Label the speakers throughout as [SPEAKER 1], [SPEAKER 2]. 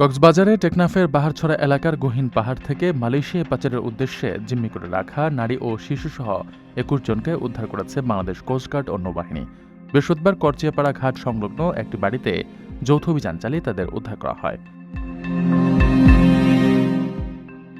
[SPEAKER 1] কক্সবাজারে টেকনাফের বাহারছড়া এলাকার গহীন পাহাড় থেকে মালয়েশিয়া পাচারের উদ্দেশ্যে জিম্মি করে রাখা নারী ও শিশুসহ একুশ জনকে উদ্ধার করেছে বাংলাদেশ কোস্টগার্ড ও নৌবাহিনী। বৃহস্পতিবার করচিয়াপাড়া ঘাট সংলগ্ন একটি বাড়িতে যৌথ অভিযান চালিয়ে তাদের উদ্ধার করা হয়।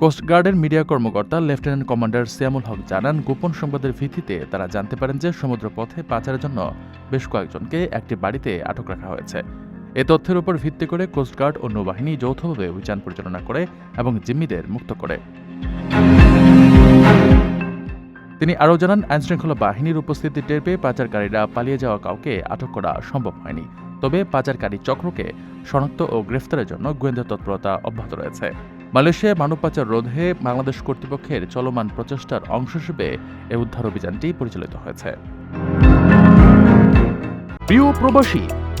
[SPEAKER 1] কোস্টগার্ডের মিডিয়া কর্মকর্তা লেফটেন্যান্ট কমান্ডার সিয়ামুল হক জানান, গোপন সংবাদের ভিত্তিতে তারা জানতে পারেন যে সমুদ্রপথে পাচারের জন্য বেশ কয়েকজনকে একটি বাড়িতে আটক রাখা হয়েছে। এ তথ্যের উপর ভিত্তি করে কোস্টগার্ড ও নৌবাহিনী যৌথভাবে অভিযান পরিচালনা করে এবং জিম্মিদের মুক্ত করে। তিনি আরও জানান, আইনশৃঙ্খলা বাহিনীর উপস্থিতি টের পেয়ে পাচারকারীরা পালিয়ে যাওয়া কাউকে আটক করা সম্ভব হয়নি। তবে পাচারকারী চক্রকে শনাক্ত ও গ্রেফতারের জন্য গোয়েন্দা তৎপরতা অব্যাহত রয়েছে। মালয়েশিয়ায় মানব পাচার রোধে বাংলাদেশ কর্তৃপক্ষের চলমান প্রচেষ্টার অংশ হিসেবে এ উদ্ধার অভিযানটি পরিচালিত হয়েছে।
[SPEAKER 2] প্রিয় প্রবাসী